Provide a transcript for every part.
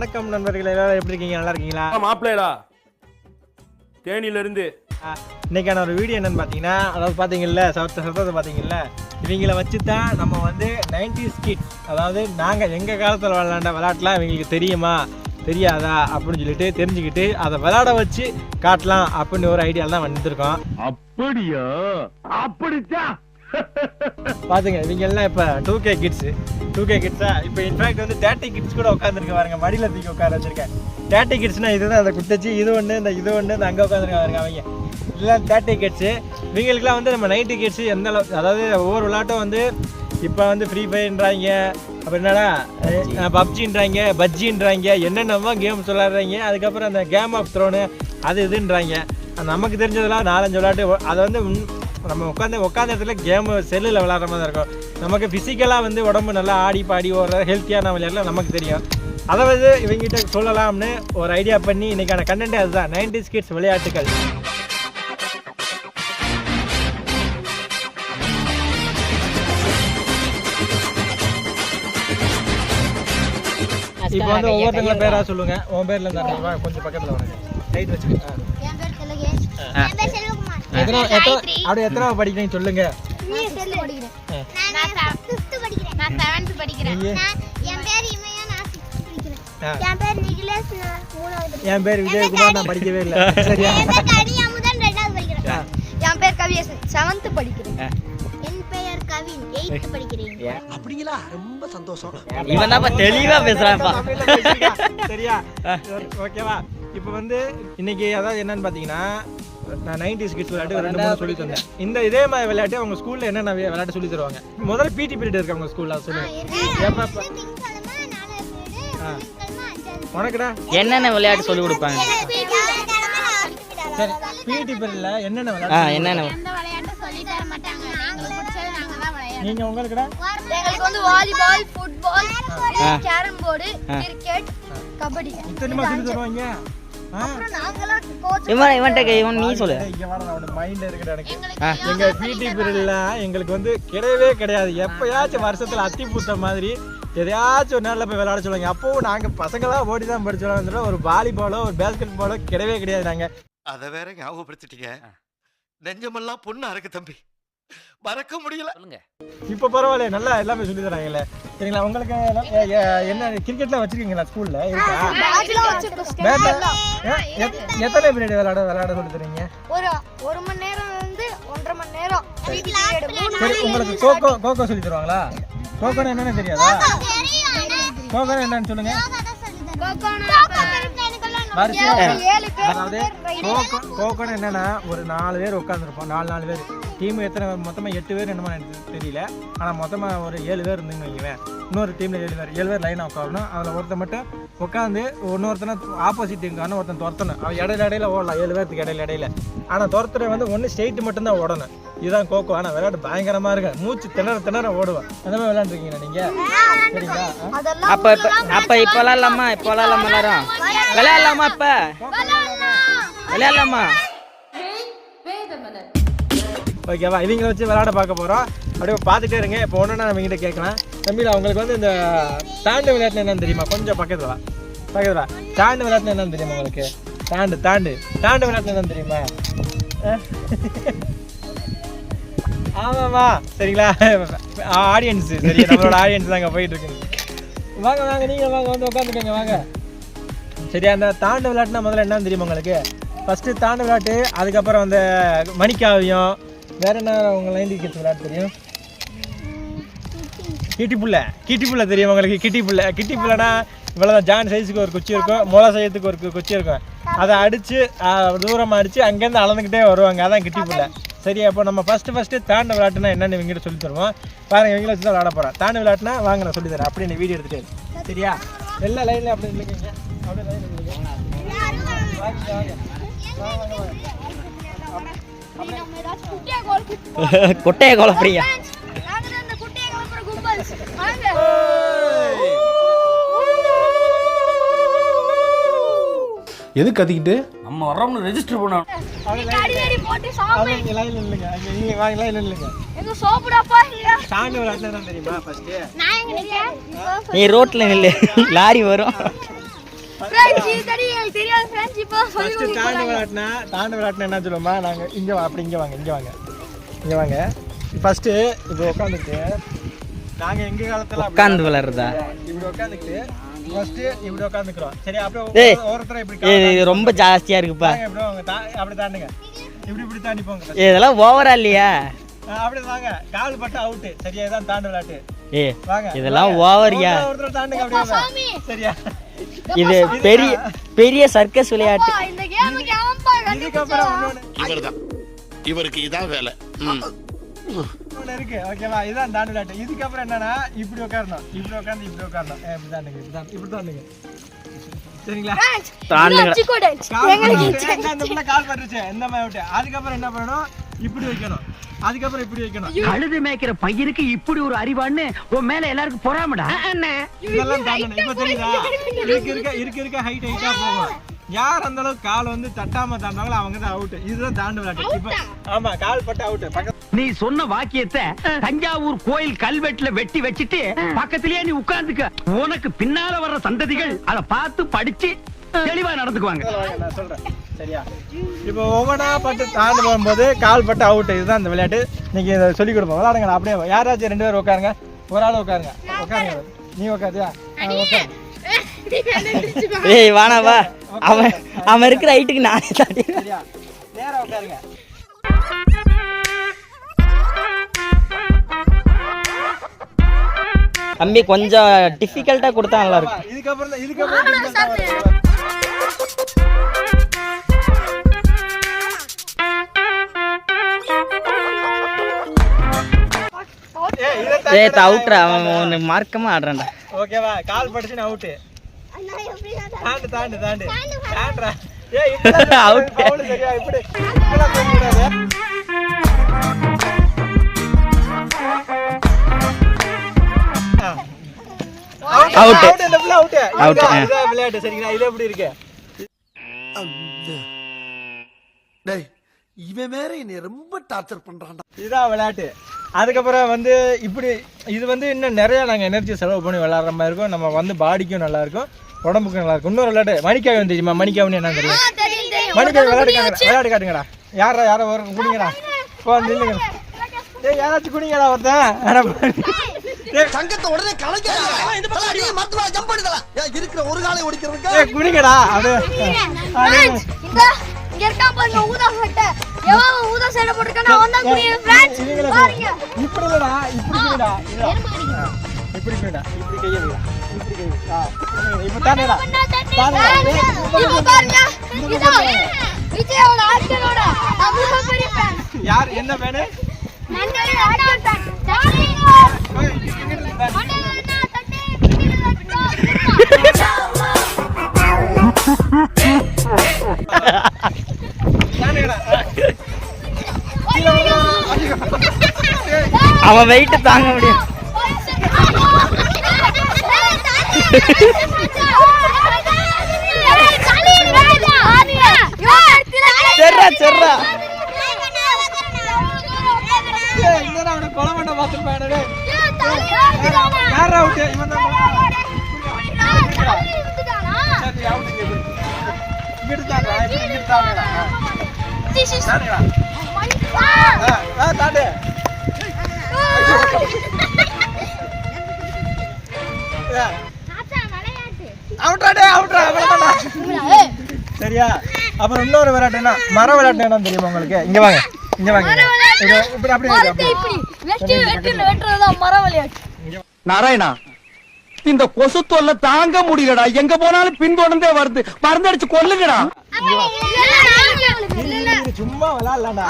வணக்கம் நண்பர்களே எல்லாரும் எப்படி இருக்கீங்க? நல்லா இருக்கீங்களா? மாப்பிள்ளைடா. தேனியில இருந்து ஆ, இன்னைக்கான ஒரு வீடியோ என்னன்னு பார்த்தீங்கன்னா அதாவது பார்த்தீங்கல்ல சத்த சத்தத்தை பார்த்தீங்கல்ல இவங்கள வச்சு தான் நம்ம வந்து நைன்டி ஸ்கிட் அதாவது நாங்கள் எங்கள் காலத்தில் விளையாண்ட விளையாட்டுலாம் இவங்களுக்கு தெரியுமா? தெரியாதா? அப்படின்னு சொல்லிட்டு தெரிஞ்சுக்கிட்டு அதை விளையாட வச்சு காட்டலாம் அப்படின்னு ஒரு ஐடியாவில் தான் வந்திருக்கோம். அப்படியா? அப்படிச்சா பாத்துங்க இவங்க எல்லாம் இப்ப two K kids two K கிட்ஸா இப்போ இன்ஃபேக்ட் வந்து தேர்ட்டி கிட்ஸ் கூட உட்காந்துருக்கு பாருங்க மடியில தூக்கி உட்கார வச்சிருக்கேன். தேர்ட்டி கிட்ஸ்னா இதுதான் அந்த குட்டச்சி இது ஒண்ணு இந்த இது ஒண்ணு இந்த அங்க உட்காந்துருக்காங்க பாருங்க அவங்க. இதெல்லாம் தேர்ட்டி கிட்ஸ் இவங்களுக்குலாம் வந்து நம்ம நைன்டி கிட்ஸ் எந்த அளவு அதாவது ஒவ்வொரு விளையாட்டும் வந்து இப்போ வந்து ஃப்ரீ ஃபயர்ன்றாங்க அப்புறம் என்னடா பப்ஜின்றாங்க பஜ்ஜின்றாங்க என்னென்னமோ கேம்ஸ் விளாட்றாங்க அதுக்கப்புறம் அந்த கேம் ஆஃப் த்ரோனு அது இதுன்றாங்க. நமக்கு தெரிஞ்சதெல்லாம் நாலஞ்சு விளையாட்டு ஒ- அதை வந்து நம்ம உட்காந்து உட்காந்த இடத்துல கேம் செல்லில் விளாட்ற மாதிரி தான் இருக்கும். நமக்கு ஃபிசிக்கலாக வந்து உடம்பு நல்லா ஆடி பாடி ஓடுற ஹெல்த்தியான விளையாடலாம் நமக்கு தெரியும். அதை வந்து இவங்ககிட்ட சொல்லலாம்னு ஒரு ஐடியா பண்ணி இன்னைக்கான கண்டென்ட் அதுதான். நைன்டி கிட்ஸ் விளையாட்டுகள். இப்போ வந்து ஒவ்வொருத்தங்கள பேரா சொல்லுங்க. உன் பேர்ல இருந்தா கொஞ்சம் பக்கத்துல வாங்க. ரைட் வச்சுக்க எத்தனை எத்தனை அப்படியே எத்தனை படிக்கிறீங்க சொல்லுங்க. நீ செல்லு. படிக்கிறேன். நான் ஃபிஃப்த் படிக்கிறேன். நான் செவன்த் படிக்கிறேன். நீங்க? நான் என் பேர் இமையா நான் படிக்கிறேன். என் பேர் நிகிலேஷ் நான் மூணாவது படிக்கிறேன். என் பேர் விஜயகுமார் நான் படிக்கவே இல்லை. சரியா என் பேர் கனி அமுதன் ரெண்டாவது படிக்கிறேன். என் பேர் கவியஸ் செவன்த் படிக்கிறேன். என் பெயர் கவின். எயித்து படிக்கிறேன். அப்படிங்களா? ரொம்ப சந்தோஷம். இவன் தான் தெளிவா பேசுறான்ப்பா. சரியா? ஓகேவா? இப்போ வந்து இன்னைக்கு அதாவது என்னன்னு பார்த்தீங்கன்னா நான் நைன்டிஸ் கிட்ஸ் விளையாட்டு ரெண்டு மூணு சொல்லி தந்தேன். இந்த இதே மாதிரி விளையாட்டு அவங்க ஸ்கூல்ல என்னென்ன விளையாட்டு சொல்லி தருவாங்க? முதல்ல பிடி பீரியட் இருக்கு அவங்க ஸ்கூல்ல சொல்லுங்க. உனக்குடா? என்னென்ன விளையாட்டு சொல்லி கொடுப்பாங்க? சரி பிடி பீரியட்ல என்னென்ன விளையாட்டு என்னென்ன? நாங்க தான் விளையாடுவோம் நீங்க உங்களுக்குடா? எங்களுக்கு வந்து volleyball football carrom board cricket kabaddi. இத்தனைமா சொல்லி தருவாங்க? இவன் இவன்ட்ட கே- இவன் நீ சொல்லு. டேய், இங்க வாடா, அவனோட மைண்ட் இருக்குது எனக்கு. எங்க பிடி பீரியட்ல எங்களுக்கு வந்து கிடையவே கிடையாது. எப்பயாச்சும் வருஷத்துல அத்தி பூத்த மாதிரி எதையாச்சும் ஒரு நாள்ல போய் விளையாட சொல்லுவாங்க. அப்பவும் நாங்க பசங்களா ஓடி தான் படிச்சோம் ஒரு வாலிபாலோ ஒரு பேஸ்கெட் பாலோ கிடையவே கிடையாது நாங்க. அத வேற ஞாபகப்படுத்திட்டீங்க. நெஞ்சமெல்லாம் பொண்ணா இருக்கு தம்பி. மறக்க முடியல. இப்ப பரவாயில்ல நல்லா எல்லாமே சொல்லி தராங்கல்ல சரிங்களா உங்களுக்கு என்ன கிரிக்கெட்லாம் வச்சிருக்கீங்களா ஸ்கூல்ல எத்தனை பீரியட் விளையாட விளையாட சொல்லி தரீங்க? ஒரு ஒரு மணி நேரம் வந்து ஒன்றரை மணி நேரம். சரி உங்களுக்கு கோகோ கோகோ சொல்லி தருவாங்களா? கோகோனா என்னன்னு தெரியாதா? கோகோனா என்னன்னு சொல்லுங்க. அதாவது கோகோ கோகோன்னு என்னன்னா ஒரு நாலு பேர் உட்காந்துருப்போம் நாலு நாலு பேர். டீம் எத்தனை மொத்தமாக எட்டு பேர் என்னமோ எனக்கு தெரியல. ஆனால் மொத்தமாக ஒரு ஏழு பேர் இருந்துங்க வைக்குவேன் இன்னொரு டீமில் ஏழு பேர். ஏழு பேர் லைனாக உட்காரணும் அதில் ஒருத்தன் மட்டும் உட்காந்து இன்னொருத்தனை ஆப்போசிட் டீமுக்கான ஒருத்தன் துரத்தணும். அவன் இடையில இடையில ஓடலாம். ஏழு பேர்த்துக்கு இடையில இடையில. ஆனால் துரத்துற வந்து ஒன்று ஸ்ட்ரெயிட் மட்டும்தான் ஓடணும். இதுதான் கோகோ ஆனால் விளையாட்டு பயங்கரமாக இருக்கு. மூச்சு திணற திணற ஓடுவேன். அந்த மாதிரி விளையாண்டுருக்கீங்களா நீங்கள் சரிங்களா? அப்ப இப்ப அப்ப இப்ப விளையாடலாமா இப்ப விளையாடலாமா எல்லாரும்? விளையாடலாமா. இப்ப? விளையாடலாமா? ஓகேவா? இவங்கள வச்சு விளையாட பார்க்க போகிறோம் அப்படியே பார்த்துட்டே இருங்க. இப்போ ஒன்றுனா நம்ம கிட்ட கேட்கலாம். தம்பியில் அவங்களுக்கு வந்து இந்த தாண்டு விளையாட்டு என்னன்னு தெரியுமா? கொஞ்சம் பக்கத்தில் பக்கத்தில் தாண்டு விளையாட்டு என்னன்னு தெரியுமா உங்களுக்கு? தாண்டு தாண்டு. தாண்டு விளையாட்டு என்னன்னு தெரியுமா? ஆமாம்மா சரிங்களா? ஆடியன்ஸ். சரி நம்மளோட ஆடியன்ஸ் தாங்க போயிட்டு இருக்கு. வாங்க வாங்க. நீங்கள் வாங்க. வந்து உட்காந்துக்கோங்க. வாங்க. சரி அந்த தாண்டு விளையாட்டுனா முதல்ல என்னன்னு தெரியுமா உங்களுக்கு? ஃபஸ்ட்டு தாண்டு விளையாட்டு அதுக்கப்புறம் அந்த மணிக்காவியம் வேற என்ன உங்க லைன் கிட்ஸ் விளையாட்டு தெரியும்? கிட்டி புள்ள. கிட்டி புள்ள தெரியும் உங்களுக்கு? கிட்டி புள்ள. கிட்டி புள்ளனா இவ்வளோதான் ஜான் சைஸுக்கு ஒரு குச்சி இருக்கும். மொளை சைஸுக்கு ஒரு குச்சி இருக்கும். அதை அடித்து தூரமாக அடித்து அங்கேருந்து அளந்துக்கிட்டே வருவாங்க. அதான் கிட்டி புள்ள. சரி அப்போ நம்ம ஃபஸ்ட்டு ஃபஸ்ட்டு தாண்டு விளையாட்டுனா என்னன்னு இவங்ககிட்ட சொல்லி தருவோம். பாருங்க இவங்கள வச்சு தான் விளையாட போகிறோம் தாண்டு விளையாட்டுனா வாங்க நான் சொல்லி தரேன். அப்படி நீ வீடியோ எடுத்துட்டு சரியா? எல்லா லைனில் அப்படி இல்லைங்க அப்படியே லைன் வாங்க வாங்க வாங்க. குட்டியா கொட்டையை குழப்பறீங்க எது கத்திக்கிட்டு? நம்ம வர்றோம்னு ரெஜிஸ்டர் பண்ணணும் நீ ரோட்ல நில்லு. லாரி வரும். ஃபர்ஸ்ட் தாண்டு. விளையாட்டுனா தாண்டு விளையாட்டுனா என்ன சொல்லுவோமா நாங்க இங்க வா அப்படி இங்க வாங்க இங்க வாங்க. இங்க வாங்க. ஃபர்ஸ்ட் இப்போ உட்காந்துட்டு நாங்க எங்க காலத்துல உட்காந்து விளையாடுறதா? இப்படி உட்காந்துட்டு ஃபர்ஸ்ட் இப்படி உட்காந்துக்கிறோம் சரி. அப்படியே ஒருத்தர இப்படி இது ரொம்ப ஜாஸ்தியா இருக்குப்பா. இப்படி அப்படி தாண்டுங்க. இப்படி இப்படி தாண்டி போங்க இதெல்லாம் ஓவரா இல்லையா? அப்படி வாங்க. கால் பட்டு அவுட் சரியா தாண்டு விளையாட்டு. ஏ வாங்க. இதெல்லாம். ஓவரியா? ஒருத்தர் தாண்டுங்க அப்படியே. சரியா? இது பெரிய பெரிய சர்க்கஸ் விளையாட்டு. இவர்தான். இவருக்கு இதான் வேலை. இருக்கு. ஓகேவா இதான் தாண்டு விளையாட்டு இதுக்கப்புறம் என்னன்னா இப்படி உட்காரணும். இப்படி உட்கார்ந்து இப்படி உட்காரணும். இப்படி தாண்டுங்க இப்படி தான் இப்படி தாண்டுங்க. சரிங்களா? Friends, தாண்டுங்க. இதுதான் Chico dance. கால் என்ன இந்த புள்ள கால் பட்டுருச்சு இந்த மாதிரி விட்டு. அதுக்கப்புறம் என்ன பண்ணணும்? இப்படி வைக்கணும். அதுக்கப்புறம் இப்படி வைக்கணும். கழுது மேய்க்கிற பையனுக்கு இப்படி ஒரு அறிவான்னு உன் மேல எல்லாருக்கும் பொறாமடா? இதெல்லாம் தாண்டணும் இப்ப தெரியுதா? இருக்க இருக்க இருக்க இருக்க ஹைட் ஹைட்டா போகும். யார் அந்த அளவுக்கு கால் வந்து தட்டாம தாண்டாங்களோ அவங்க தான் அவுட் இதுதான் தாண்டு விளையாட்டு இப்ப ஆமா கால் பட்டு அவுட் நீ சொன்ன வாக்கியத்தை தஞ்சாவூர் கோயில் கல்வெட்டுல வெட்டி வச்சிட்டு பக்கத்திலேயே நீ உட்கார்ந்துக்க. உனக்கு பின்னால வர்ற சந்ததிகள் அதை பார்த்து படிச்சு தெளிவா நடந்துக்குவாங்க. வாங்க, நான் சொல்றேன். சரியா? இப்போ ஒவ்வொன்றா பட்டு தாண்டு போகும்போது கால் பட்டு அவுட் இதுதான் இந்த விளையாட்டு. நீங்க இதை சொல்லி கொடுப்போம். விளையாடுங்க. அப்படியே யாராச்சும் ரெண்டு பேரும் உட்காருங்க. ஒரு ஆள் உட்காருங்க. உட்காருங்க. நீ உட்காந்தியா உட்காரு. ஏய் வானா வா. அவன் அவன் இருக்கிற ஹைட்டுக்கு நானே தாண்டி சரியா? நேரா உட்காருங்க. தம்பி கொஞ்சம் டிஃபிகல்ட்டா கொடுத்தா நல்லா இருக்கும். இதுக்கப்புறம் இதுக்கப்புறம் தாண்டுடா. அவுட்ரா அவன் ஒன்று மார்க்கமா ஆடுறான்டா. ஓகேவா? கால் படிச்சுன்னு அவுட்டு அண்ணா எப்படி நான் தாண்டு தாண்டு தாண்டு தாண்டுடா ஏய் Out. அவுட் சரியா இப்படி. அவுட். அவுட் விளையாட்டு சரிங்களா? இது எப்படி இருக்கு? டேய் இவன் வேற என்னை ரொம்ப டார்ச்சர் பண்றான்டா. இதுதான் விளையாட்டு. அதுக்கப்புறம் வந்து இப்படி இது வந்து இன்னும் நிறைய நாங்கள் எனர்ஜி செலவு பண்ணி விளையாடுற மாதிரி இருக்கும். நம்ம வந்து பாடிக்கும் நல்லா இருக்கும் உடம்புக்கும் நல்லா இருக்கும். இன்னொரு விளையாட்டு மணிக்காவன் தெரியுமா? மணிக்காவன் என்ன தெரியும் தெரியும், தெரியும். மணிக்காவன் விளையாட்டு விளையாட்டு காட்டுங்கடா. யாரா யாரோ ஒரு குடிங்கடா. போ நில்லுங்க ஏய் யாராச்சும் குடிங்கடா ஒருத்தன். உடனே இருக்கிற ஒரு காலை ஒடிக்கிறதுக்கு ஏய் குடிங்கடா. இந்த. இங்க இருக்கான் பாருங்க ஊதா சட்டை. எவன் ஊதா சட்டை போட்டுருக்கானோ அவன் தான் குடிக்கிறேன் ஃப்ரெண்ட்ஸ் பாருங்க. இப்படி இல்லடா இப்படி ஆ, இப்படி குடிடா இப்படி கையை வைடா. இப்படி கை வை. ஆ, இப்ப தானேடா. தானேடா. இப்போ பாருங்க. இதோ விஜயோட ஆட்களோட அவ்வளவு பெரிய ஃபேன் யார்? என்ன வேணு? நன்றி அண்ணா ஃபேன் ஜாலிங்க. அவன் வெயிட் தாங்க முடியும். செர்ரா செர்ரா அவனை கொலை பண்ண பார்த்துருப்பான் டேய். யார் அவுட்டு இவன் தான் சரி அவுட்டு இங்க இரு. இங்க எடுத்தாடா இப்படி இங்க எடுத்தாடா தானேடா ஆ ஆ தாண்டு அவுட்ரா டேய் அவுட்ரா அவ்வளவுதான்டா சரியா? அப்புறம் இன்னொரு விளையாட்டு என்ன? மர விளையாட்டு என்ன தெரியுமா உங்களுக்கு? இங்க வாங்க இங்க வாங்க. இப்படி அப்படியே மரம் நாராயணா இந்த கொசு தொல்லை தாங்க முடியலடா. எங்க போனாலும் பின்தொடர்ந்தே வருது. மருந்தடிச்சு கொல்லுங்கடா. சும்மா விளையாடலாம்டா.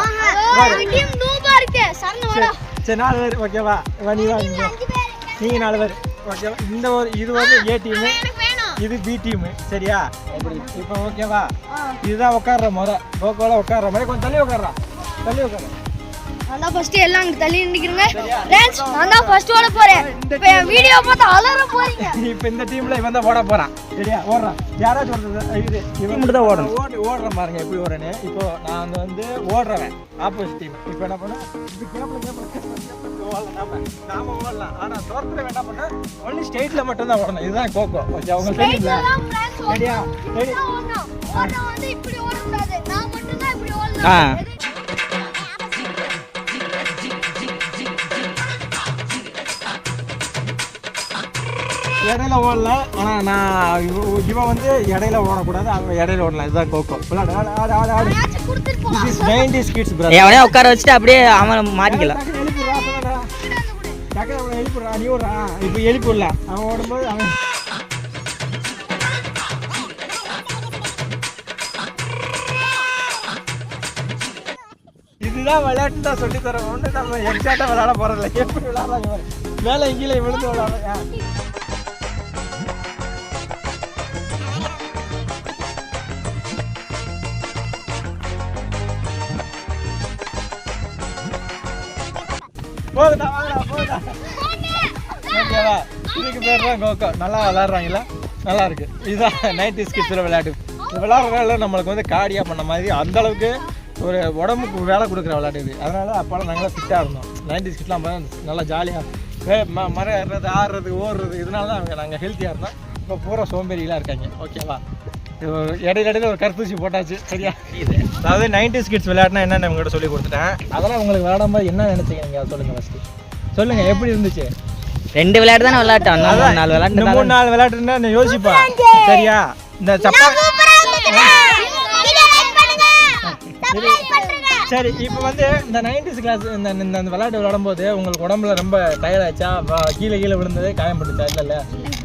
சரி நாலு பேர் ஓகேவா வா? நீ வா இங்க நீங்க நாலு பேர் ஓகேவா இந்த ஒரு இது வந்து ஏ டீம் இது பி டீம் சரியா? இப்போ ஓகேவா இதுதான் உட்கார்ற முறை. போக்கோல உட்கார்ற மாதிரி கொஞ்சம் தள்ளி உட்கார்றா. தள்ளி உட்கார நான் தான் ஃபர்ஸ்ட் எல்லாம் அங்க தள்ளி நிக்கிறேங்க ஃப்ரெண்ட்ஸ் நான் தான் ஃபர்ஸ்ட் ஓட போறேன். இப்போ என் வீடியோ பார்த்து அலற போறீங்க. இப்போ இந்த டீம்ல இவன் தான் ஓட போறான். சரியா? ஓடுறான். யாராச்சும் ஒருத்தர் இது இவன் மட்டும் தான் ஓடணும். ஓடி ஓடுற பாருங்க எப்படி ஓடுறேன்னு இப்போ நான் வந்து ஓடுறவன். ஆப்போசிட் டீம் இப்போ என்ன பண்ண? இது கேப்ல கேப்ல நாம நாம ஓடலாம். ஆனா தோற்ற என்ன பண்ண? ஒன்லி ஸ்டேட்ல மட்டும் தான் ஓடணும். இதுதான் கோகோ. ஓகே அவங்க ஃப்ரெண்ட்ஸ் ரெடியா ரெடி ஓடணும். வந்து இப்படி ஓடக்கூடாது. நான் மட்டும்தான் இப்படி ஆ. ஓடணும். இடையில ஓடலாம் ஆனா நான் இவ- இவன் வந்து இடையில ஓடக்கூடாது அவன் இடையில ஓடலாம் இதுதான் கோகோ. விளையாடு ஆடு ஆடு ஆடு இஸ் நைன்டிஸ் கிட்ஸ் பிரதர் எவனையா உட்கார வச்சுட்டு அப்படியே அவனை மாட்டிக்கலாம். அவனை எழுப்பிடுறா நீ ஓடுறா. இப்போ எழுப்பிடல. அவன் ஓடும்போது அவன் இதுதான் விளையாட்டு தான் சொல்லி தரோம் ஒன்று நம்ம எக்ஸாக்டாக விளையாட போறதில்ல. எப்படி விளையாடுறாங்க. மேலே கீழே விழுந்து விளையாடுறாங்க. போதுடா வாங்கடா போதுடா ஓகேவா இதுக்கு பேர் தான் கோகோ. நல்லா விளாட்றாங்களா? நல்லா இருக்கு. இதுதான் நைன்டி ஸ்கிட்ஸில் விளையாட்டு. இந்த விளையாடுறதால நம்மளுக்கு வந்து காடியாக பண்ண மாதிரி அந்த அளவுக்கு ஒரு உடம்புக்கு வேலை கொடுக்குற விளையாட்டு இது. அதனால அப்போலாம் நாங்களாம் ஃபிட்டாக இருந்தோம். நைன்டி ஸ்கிட்லாம் நல்லா ஜாலியாக ம மரம் ஏறுறது ஆடுறது ஓடுறது இதனால தான் அவங்க நாங்கள் ஹெல்த்தியாக இருந்தோம். இப்போ பூரா சோம்பேறிகளாக இருக்காங்க. ஓகேவா இடையில இடையில ஒரு கருத்தூசி போட்டாச்சு. சரியா? அதாவது நைன்டி ஸ்கிட்ஸ் விளையாட்டுனா என்னன்னு உங்கள்கிட்ட சொல்லி கொடுத்துட்டேன். அதெல்லாம் உங்களுக்கு விளையாடும்போது என்ன நினைச்சீங்க நீங்கள் அதை சொல்லுங்கள் ஃபஸ்ட்டு சொல்லுங்கள் எப்படி இருந்துச்சு? ரெண்டு விளையாட்டு தானே விளையாட்டோம். நாலு இந்த மூணு விளையாட்டு நாள் விளையாட்டுன்னா யோசிப்பா. சரியா? இந்த சப்பா சரி இப்போ வந்து இந்த நைன்டிஸ் கிளாஸ் இந்த இந்த இந்த விளையாட்டு விளையாடும்போது உங்களுக்கு உடம்புல ரொம்ப டயர்ட் ஆச்சா வ- கீழே கீழே விழுந்தது காயம்பட்டுச்சா இல்லை இல்லை.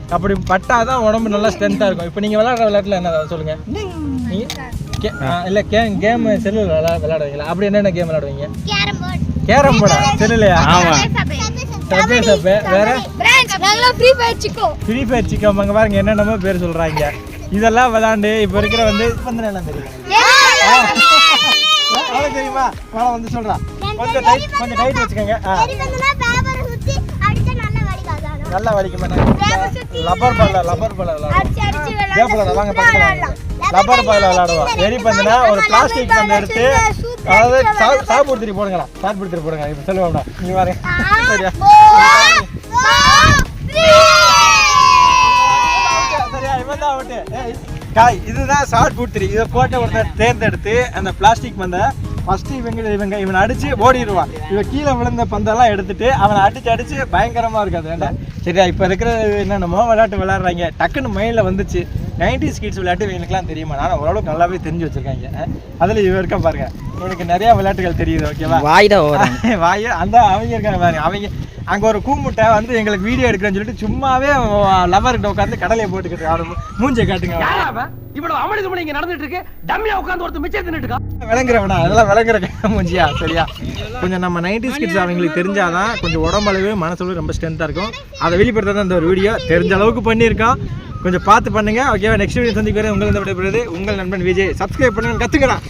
அப்படி பட்டாதான் உடம்பு நல்லா ஸ்ட்ரென்த்தாக இருக்கும். இப்போ நீங்கள் விளையாடுற விளையாட்டுல என்ன அதை சொல்லுங்க. நீங்கள் கே இல்லை கே கேம் செல்லில் விளையா விளையாடுவீங்களா? அப்படி என்னென்ன கேம் விளையாடுவீங்க. கேரம் போர்டா செல்லுலையா? ஆமா. சப்பே சப்பே வேற? Free fire சிக்கோ. ஃப்ரீ ஃபயர் சிக்கம் அங்கே பாருங்க என்னென்னமோ பேர் சொல்கிறாங்க இதெல்லாம் விளாண்டு இப்போ இருக்கிற வந்து என்ன தெரியும் அவ்வளோ தெரியுமா? அவ்வளோ வந்து சொல்கிறா கொஞ்சம் டைட் கொஞ்சம் டைட் வச்சுக்கோங்க. ஆ. நல்லா வலிக்காது. நல்லா வலிக்க மாட்டாங்க லப்பர் பால்ல லப்பர் பால்ல விளாடுவோம். வாங்க லப்பர் பால்ல விளாடுவோம். வெடி பந்துனா ஒரு பிளாஸ்டிக் பந்து எடுத்து அதாவது சா- சாப்பிடுத்திரி போடுங்களா சாப்பிடுத்திரி போடுங்க இப்போ சொல்லுவாங்க நீ வரேன் சரியா? இதுதான் ஷார்ட் புட்ரி இதை போட்டு ஒருத்தர் தேர்ந்தெடுத்து அந்த பிளாஸ்டிக் பந்தை ஃபர்ஸ்ட் இவங்க இவங்க இவனை அடிச்சு ஓடிடுவான். இவன் கீழே விழுந்த பந்தெல்லாம் எடுத்துட்டு அவனை அடிச்சு அடிச்சு பயங்கரமா இருக்காது வேண்டாம் சரியா இப்போ இருக்கிற என்னென்னமோ விளையாட்டு விளையாடுறாங்க? டக்குன்னு மைண்டில் வந்துச்சு. நைன்டி ஸ்கிட்ஸ் விளையாட்டு இவனுக்குலாம் தெரியுமா? நான் ஓரளவுக்கு நல்லாவே தெரிஞ்சு வச்சிருக்காங்க. அதில் இவன் இருக்க பாருங்க. இவனுக்கு நிறைய விளையாட்டுகள் தெரியுது ஓகேவா வாய்டா வாய அந்த அவங்க இருக்காங்க பாருங்க. அவங்க அங்க ஒரு கூமுட்டை வந்து எங்களுக்கு வீடியோ எடுக்கிறேன்னு சொல்லிட்டு சும்மாவே லவர்கிட்ட உட்காந்து கடலையை போட்டுக்கிட்டு மூஞ்சை காட்டுங்க. இவ்வளவு அமளி துமளி இங்க நடந்துட்டு இருக்கு. டம்மியா உட்கார்ந்து ஒருத்தர் மிச்சம் தின்னுட்டு இருக்கா? விளங்குறவனா? அதெல்லாம் விளங்குற மூஞ்சியா? சரியா? கொஞ்சம் நம்ம நைன்டி ஸ்கிட்ஸ் அவங்களுக்கு தெரிஞ்சாதான் கொஞ்சம் உடம்பளவு மனசளவு ரொம்ப ஸ்ட்ரென்த்தாக இருக்கும். அதை வெளிப்படுத்த தான் இந்த ஒரு வீடியோ தெரிஞ்ச அளவுக்கு பண்ணியிருக்கோம் கொஞ்சம் பார்த்து பண்ணுங்க ஓகேவா நெக்ஸ்ட் வீடியோ சந்திக்கிறேன். உங்கள் இந்த உங்கள் நண்பன் விஜய். சப்ஸ்கிரைப் பண்ணுங்க கற்றுக்கலாம்